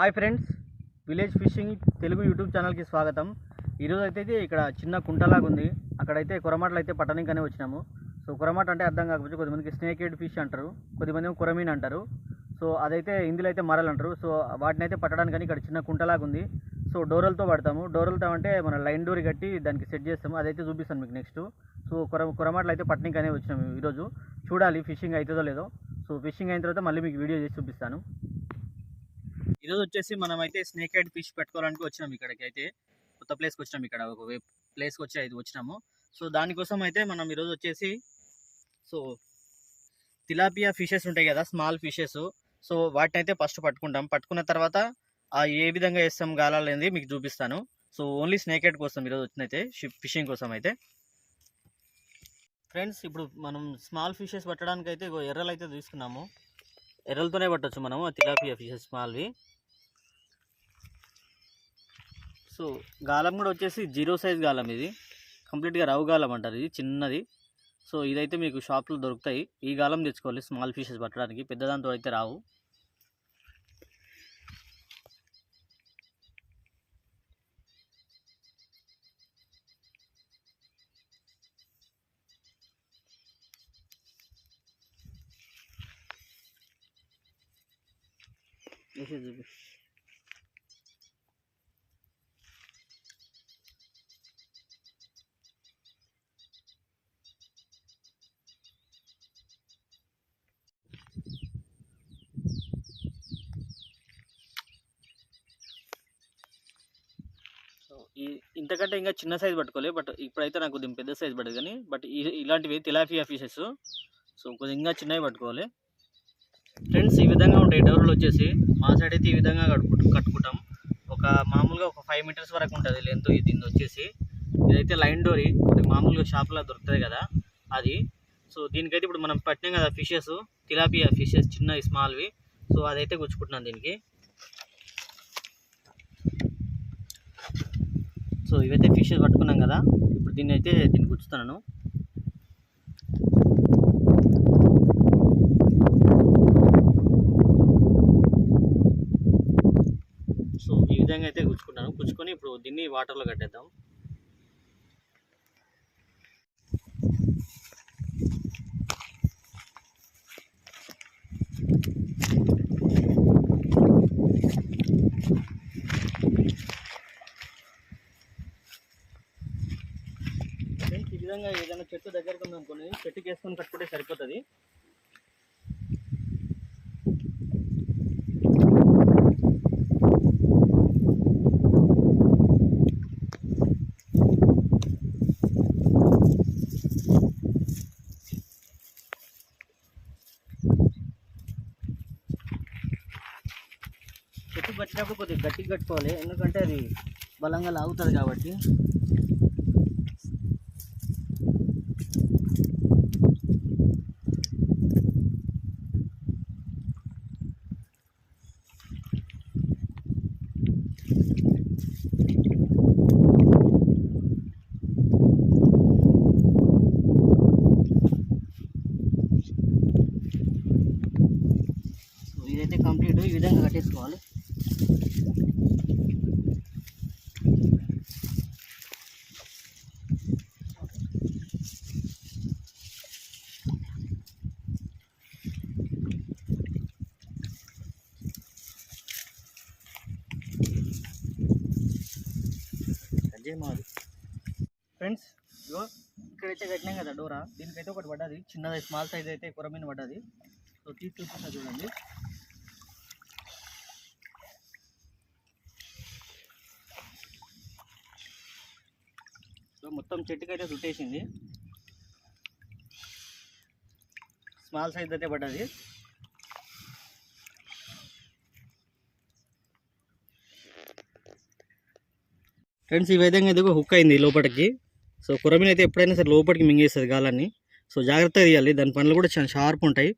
Hi friends village fishing Telugu YouTube ఛానల్కి స్వాగతం. ఈరోజు అయితే ఇక్కడ చిన్న కుంటలాగా ఉంది అక్కడైతే కొరమాటలు అయితే పట్టణంకనే వచ్చినాము. సో కొరమాట అంటే అర్థం కాకపోతే కొద్దిమందికి స్నేక్ హెడ్ ఫిష్ అంటారు కొద్దిమంది ఏమో కొరమీన్ అంటారు. సో అదైతే ఇందులో అయితే మరలు అంటారు. సో వాటిని అయితే పట్టడానికి ఇక్కడ చిన్న కుంటలాగా ఉంది సో డోరలతో పడతాము. డోరలతో అంటే మన లైన్ డోర్ కట్టి దానికి సెట్ చేస్తాము. అదైతే చూపిస్తాను మీకు నెక్స్ట్. సో కొర కొరమాటలు అయితే పట్టణంకనే వచ్చినాము ఈరోజు. చూడాలి ఫిషింగ్ అవుతుందో లేదో. సో ఫిషింగ్ అయిన తర్వాత మళ్ళీ మీకు వీడియో చేసి చూపిస్తాను. ఈరోజు వచ్చేసి మనం అయితే స్నేక్ హెడ్ ఫిష్ పెట్టుకోవడానికి వచ్చినాం ఇక్కడికి అయితే. కొత్త ప్లేస్కి వచ్చినాం ఇక్కడ ఒక ప్లేస్కి వచ్చి అయితే వచ్చినాము. సో దానికోసం అయితే మనం ఈరోజు వచ్చేసి సో తిలాపియా ఫిషెస్ ఉంటాయి కదా స్మాల్ ఫిషెస్. సో వాటిని అయితే ఫస్ట్ పట్టుకుంటాం. పట్టుకున్న తర్వాత ఆ ఏ విధంగా వేస్తాం గాలాలేంది మీకు చూపిస్తాను. సో ఓన్లీ స్నేక్ హెడ్ కోసం ఈరోజు వచ్చినైతే ఫిషింగ్ కోసం అయితే. ఫ్రెండ్స్ ఇప్పుడు మనం స్మాల్ ఫిషెస్ పట్టడానికి అయితే ఎర్రలు అయితే తీసుకున్నాము. ఎర్రలతోనే పట్టచ్చు మనము తిలాపియా ఫిషెస్ స్మాల్వి. సో గాలం కూడా వచ్చేసి జీరో సైజ్ గాలం ఇది. కంప్లీట్గా రవ్ గాలం అంటారు ఇది చిన్నది. సో ఇదైతే మీకు షాప్లో దొరుకుతాయి. ఈ గాలం తెచ్చుకోవాలి స్మాల్ ఫిషెస్ పట్టడానికి. పెద్దదాంతో అయితే రావు. చూపి సో ఈ ఇంతకంటే ఇంకా చిన్న సైజ్ పట్టుకోలే బట్ ఇప్పుడైతే నాకు కొద్దిగా పెద్ద సైజ్ పడదు కానీ బట్ ఇలాంటివి తిలాఫియా ఫిషెస్ సో కొద్దిగా ఇంకా చిన్నవి పట్టుకోవాలి. ఫ్రెండ్స్ ఈ విధంగా ఉంటాయి డోర్లు వచ్చేసి. మా సైడ్ అయితే ఈ విధంగా కట్టుకుంటాం కట్టుకుంటాం. ఒక మామూలుగా ఒక ఫైవ్ మీటర్స్ వరకు ఉంటుంది లెంత్ దీన్ని వచ్చేసి. ఇదైతే లైన్ డోరీ మామూలుగా షాప్లో దొరుకుతుంది కదా అది. సో దీనికైతే ఇప్పుడు మనం పట్టినాం కదా ఫిషెస్ తిలాపియా ఫిషెస్ చిన్న స్మాల్వి సో అదైతే గుచ్చుకుంటున్నాను దీనికి. సో ఇవైతే ఫిషెస్ పట్టుకున్నాం కదా ఇప్పుడు దీన్ని అయితే దీన్ని గుచ్చుతున్నాను. సో ఈ విధంగా అయితే గుచ్చుకున్నాను. గుచ్చుకొని ఇప్పుడు దీన్ని వాటర్లో కట్టేద్దాం. విధంగా ఏదైనా చెట్టు దగ్గరకు ఉందనుకోండి చెట్టుకి వేసుకొని కట్టుకుంటే సరిపోతుంది. చెట్టు కట్టినప్పుడు కొద్దిగా గట్టిగా కట్టుకోవాలి. ఎందుకంటే అది బలంగా లాగుతుంది కాబట్టి సో ఇదైతే కంప్లీట్ ఈ విధంగా కట్టేసుకోవాలి అజయ్ మాది. ఫ్రెండ్స్ ఇగో ఇక్కడైతే కట్టినాం కదా డోరా. దీనికైతే ఒకటి పడ్డది. చిన్నది స్మాల్ సైజ్ అయితే కొరమీన పడ్డది. సో తీసి చూపిస్తా చూడండి. సో మొత్తం చెట్టుకైతే చుట్టేసింది స్మాల్ సైజ్ అయితే పడ్డది. ఫ్రెండ్స్ ఈ విధంగా ఇదిగో హుక్ అయింది లోపలికి సో కురమీన అయితే ఎప్పుడైనా సరే లోపలికి మింగేస్తుంది గాలాన్ని. సో జాగ్రత్తగా తీయాలి. దాని పనులు కూడా చాలా షార్ప్ ఉంటాయి.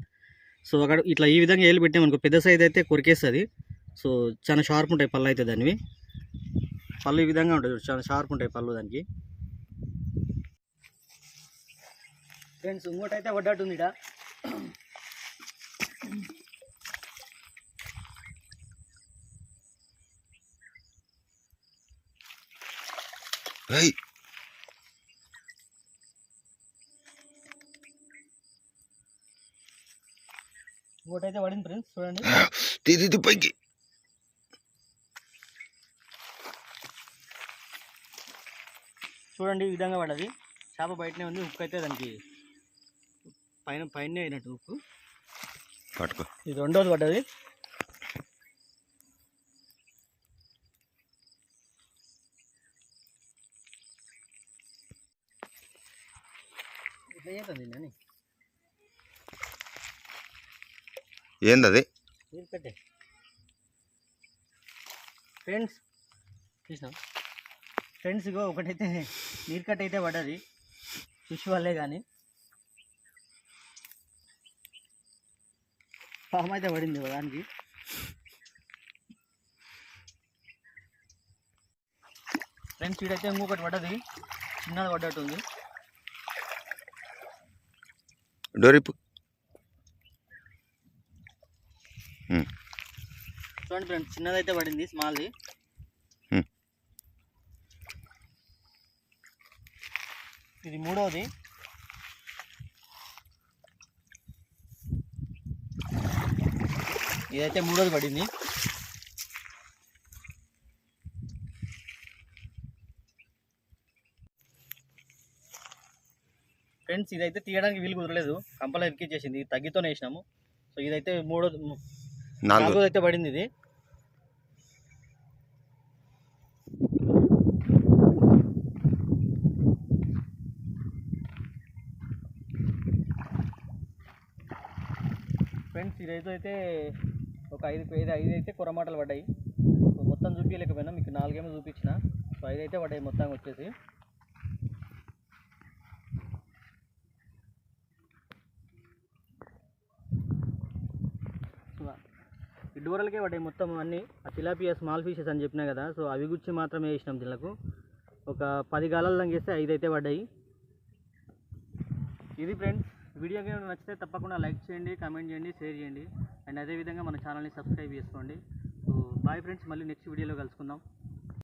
సో అక్కడ ఇట్లా ఈ విధంగా ఏలు పెట్టామనుకో పెద్ద సైజ్ అయితే కొరికేస్తుంది. సో చాలా షార్ప్ ఉంటాయి పళ్ళు అయితే దానివి. పళ్ళు ఈ విధంగా ఉంటాయి చాలా షార్ప్ ఉంటాయి పళ్ళు దానికి. ఫ్రెండ్స్ ఇంకోటి అయితే పడ్డట్టుంది ఇక్కడ ఇంకోటి అయితే పడింది ఫ్రెండ్స్ చూడండి. తీ తీ, తీ పైకి. చూడండి ఈ విధంగా పడ్డది. చేప బయటనే ఉంది ఉప్పు అయితే దానికి పైన పైన అయినట్టు ఉప్పు పట్టుకో. ఇది రెండోది పడ్డది. ఇట్లా చేస్తుంది నాని? ఏంది అది నీరు కట్టే ఫ్రెండ్స్ చూసినా ఫ్రెండ్స్ ఇగో ఒకటైతే నీరు కట్ట అయితే పడ్డది. ఫిష్ వల్లే కానీ పాము అయితే పడింది దానికి. ఫ్రెండ్స్ వీడైతే ఇంకొకటి పడ్డది. చిన్నది పడ్డట్టు ఉంది డోరిప్పు చూడండి ఫ్రెండ్స్ చిన్నది అయితే పడింది స్మాల్ది. ఇది మూడవది ఇదైతే మూడోది పడింది. ఫ్రెండ్స్ ఇదైతే తీయడానికి వీలు కుదరలేదు. కంపలో ఇరికిచ్చేసింది తగ్గితోనే వేసినాము. సో ఇదైతే మూడో నాలుగు. నాలుగోది అయితే పడింది ఇది. ఫ్రెండ్స్ ఇదైతే అయితే ఒక ఐదు ఐదు ఐదు అయితే కొరమాటలు పడ్డాయి. సో మొత్తం చూపించలేకపోయినా మీకు నాలుగేమో చూపించిన. సో ఐదు అయితే పడ్డాయి మొత్తం వచ్చేసి సో ఈ డోరలకే పడ్డాయి మొత్తం అన్ని. ఆ తిలాపియా స్మాల్ ఫిషెస్ అని చెప్పినా కదా సో అవి గుచ్చి మాత్రమే వేసినాం దీనికి ఒక పది గాలాలు లంగేస్తే ఐదు అయితే పడ్డాయి. ఇది ఫ్రెండ్స్ వీడియో గేమ్ నచ్చితే తప్పకుండా లైక్ చేయండి కమెంట్ చేయండి షేర్ చేయండి. అండ్ అదేవిధంగా మన ఛానల్ని సబ్స్క్రైబ్ చేసుకోండి. సో బాయ్ ఫ్రెండ్స్ మళ్ళీ నెక్స్ట్ వీడియోలో కలుసుకుందాం.